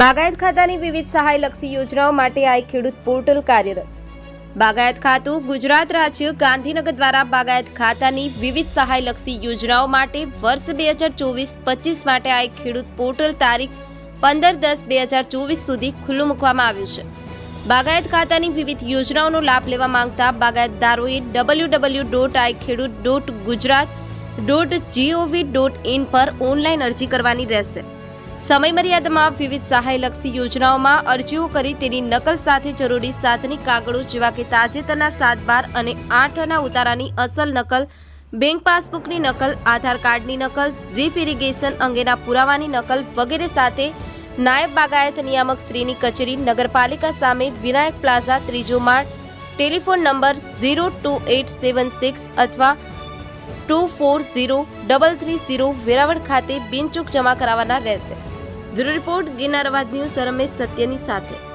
બાગાયત ખાતાની વિવિધ સહાયલક્ષી યોજનાઓ માટે આ ખેડૂત પોર્ટલ કાર્યરત. બાગાયત ખાતું ગુજરાત રાજ્ય ગાંધીનગર દ્વારા બાગાયત ખાતાની વિવિધ સહાયલક્ષી યોજનાઓ માટે વર્ષ બે હજાર ચોવીસ પચીસ માટે આ ખેડૂત પોર્ટલ તારીખ પંદર દસ બે હજાર ચોવીસ સુધી ખુલ્લું મૂકવામાં આવ્યું છે. બાગાયત ખાતાની વિવિધ યોજનાઓનો લાભ લેવા માંગતા બાગાયતદારોએ ડબલ્યુ ડબલ્યુ ડોટ આઈ ખેડૂત dot Gujarat dot GOV dot in પર ઓનલાઈન અરજી કરવાની રહેશે. સમય મર્યાદામાં વિવિધ સહાયલક્ષી યોજનાઓમાં અરજીઓ કરી તેની નકલ સાથે જરૂરી સાતની કાગળો જેવા કે તાજેતરના સાત બાર અને આઠના ઉતારાની અસલ નકલ, બેંક પાસબુકની નકલ, આધાર કાર્ડની નકલ, ડ્રીપ ઇરિગેશન અંગેના પુરાવાની નકલ વગેરે સાથે નાયબ બાગાયત નિયામક શ્રીની કચેરી નગરપાલિકા સામે વિનાયક પ્લાઝા ત્રીજો માળ, telephone number zero two eight seven six અથવા two four zero double three zero Veraval ખાતે બિનચૂક જમા કરાવવાના રહેશે. Bureau report Girnar news Ramesh સત્યની સાથે